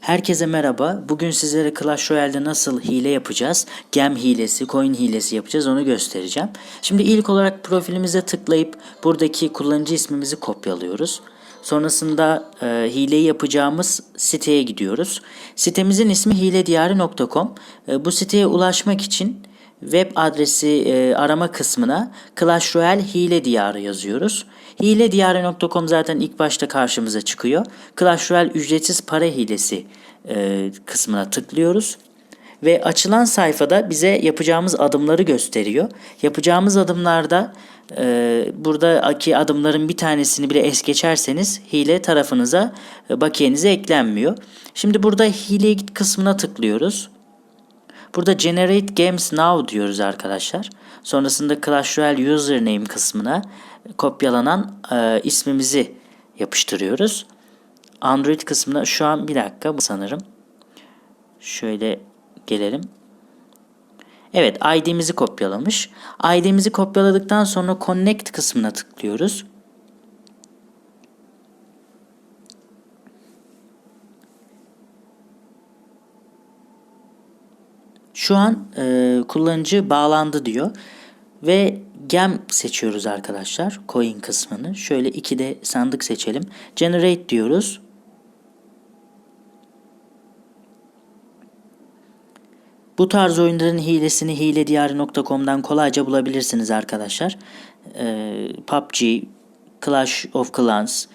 Herkese merhaba. Bugün sizlere Clash Royale'de nasıl hile yapacağız, gem hilesi, coin hilesi yapacağız onu göstereceğim. Şimdi ilk olarak profilimize tıklayıp buradaki kullanıcı ismimizi kopyalıyoruz. Sonrasında e, hileyi yapacağımız siteye gidiyoruz. Sitemizin ismi hilediyarı.com. E, bu siteye ulaşmak için web adresi e, arama kısmına Clash Royale hile diyarı yazıyoruz. Hilediyarı.com zaten ilk başta karşımıza çıkıyor. Clash Royale ücretsiz para hilesi e, kısmına tıklıyoruz. Ve açılan sayfada bize yapacağımız adımları gösteriyor. Yapacağımız adımlarda e, buradaki adımların bir tanesini bile es geçerseniz hile tarafınıza e, bakiyenize eklenmiyor. Şimdi burada hile kısmına tıklıyoruz. Burada Generate Games Now diyoruz arkadaşlar. Sonrasında Clash Royale Username kısmına kopyalanan e, ismimizi yapıştırıyoruz. Android kısmına şu an bir dakika sanırım. Şöyle gelelim. Evet ID'mizi kopyalamış. ID'mizi kopyaladıktan sonra Connect kısmına tıklıyoruz. Şu an e, kullanıcı bağlandı diyor. Ve gem seçiyoruz arkadaşlar. Coin kısmını. Şöyle iki de sandık seçelim. Generate diyoruz. Bu tarz oyunların hilesini hilediyarı.com'dan kolayca bulabilirsiniz arkadaşlar. Ee, PUBG, Clash of Clans,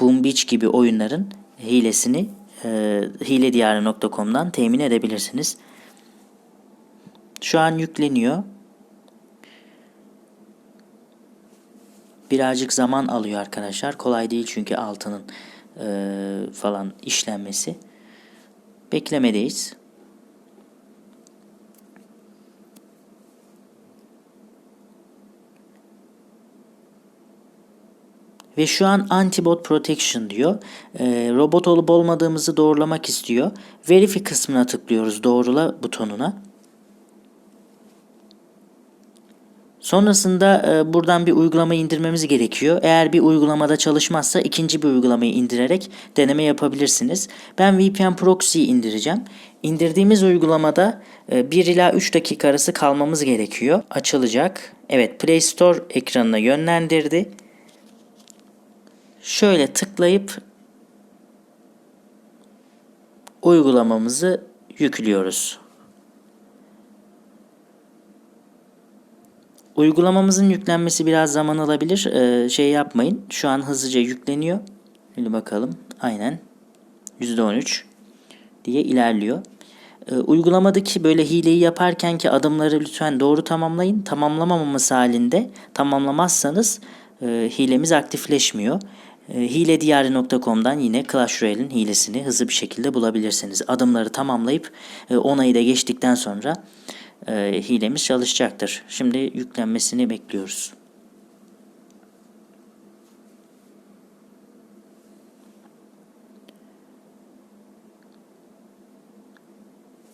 Boom Beach gibi oyunların hilesini e, hilediyarı.com'dan temin edebilirsiniz. Şu an yükleniyor. Birazcık zaman alıyor arkadaşlar. Kolay değil çünkü altının e, falan işlenmesi. Beklemedeyiz. Ve şu an Antibot Protection diyor. E, robot olup olmadığımızı doğrulamak istiyor. Verify kısmına tıklıyoruz doğrula butonuna. Sonrasında e, buradan bir uygulama indirmemiz gerekiyor. Eğer bir uygulamada çalışmazsa ikinci bir uygulamayı indirerek deneme yapabilirsiniz. Ben VPN Proxy indireceğim. İndirdiğimiz uygulamada e, 1 ila 3 dakika arası kalmamız gerekiyor. Açılacak. Evet Play Store ekranına yönlendirdi. Şöyle tıklayıp uygulamamızı yüklüyoruz. Uygulamamızın yüklenmesi biraz zaman alabilir. Ee, şey yapmayın. Şu an hızlıca yükleniyor. Şimdi bakalım. Aynen. %13 diye ilerliyor. Ee, uygulamadaki böyle hileyi yaparken ki adımları lütfen doğru tamamlayın. Tamamlamaması halinde tamamlamazsanız e, hilemiz aktifleşmiyor. E, hilediyarı.com'dan yine Clash Royale'in hilesini hızlı bir şekilde bulabilirsiniz. Adımları tamamlayıp e, onayı da geçtikten sonra e, hilemiz çalışacaktır. Şimdi yüklenmesini bekliyoruz.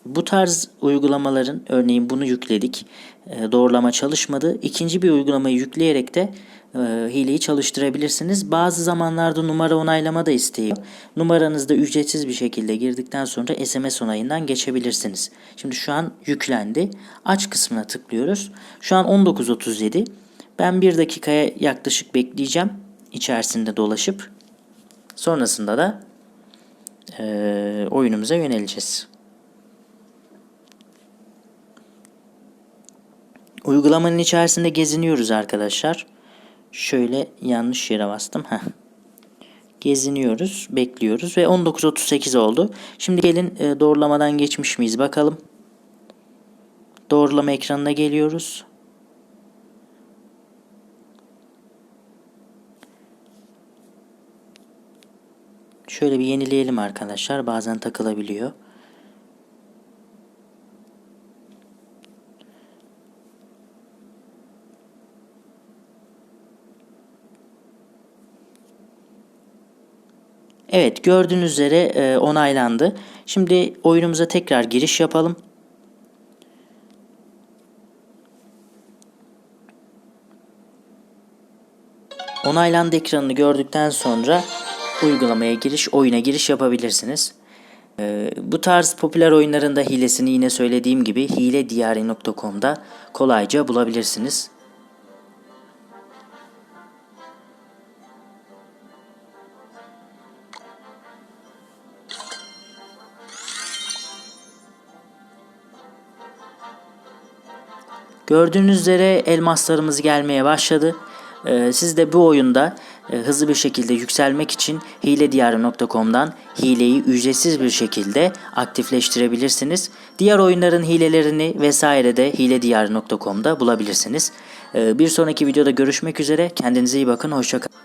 Bu tarz uygulamaların örneğin bunu yükledik. E, doğrulama çalışmadı. İkinci bir uygulamayı yükleyerek de e, hileyi çalıştırabilirsiniz. Bazı zamanlarda numara onaylama da istiyor. Numaranızda ücretsiz bir şekilde girdikten sonra SMS onayından geçebilirsiniz. Şimdi şu an yüklendi. Aç kısmına tıklıyoruz. Şu an 19.37. Ben bir dakikaya yaklaşık bekleyeceğim. içerisinde dolaşıp. Sonrasında da e, oyunumuza yöneleceğiz. Uygulamanın içerisinde geziniyoruz arkadaşlar. Şöyle yanlış yere bastım. Heh. Geziniyoruz, bekliyoruz ve 19.38 oldu. Şimdi gelin e, doğrulamadan geçmiş miyiz bakalım. Doğrulama ekranına geliyoruz. Şöyle bir yenileyelim arkadaşlar. Bazen takılabiliyor. Evet gördüğünüz üzere e, onaylandı. Şimdi oyunumuza tekrar giriş yapalım. Onaylandı ekranını gördükten sonra uygulamaya giriş, oyuna giriş yapabilirsiniz. Ee, bu tarz popüler oyunların da hilesini yine söylediğim gibi hilediyari.com'da kolayca bulabilirsiniz. Gördüğünüz üzere elmaslarımız gelmeye başladı. Ee, siz de bu oyunda e, hızlı bir şekilde yükselmek için hilediyarı.com'dan hileyi ücretsiz bir şekilde aktifleştirebilirsiniz. Diğer oyunların hilelerini vesaire de hilediyarı.com'da bulabilirsiniz. Ee, bir sonraki videoda görüşmek üzere. Kendinize iyi bakın. Hoşçakalın.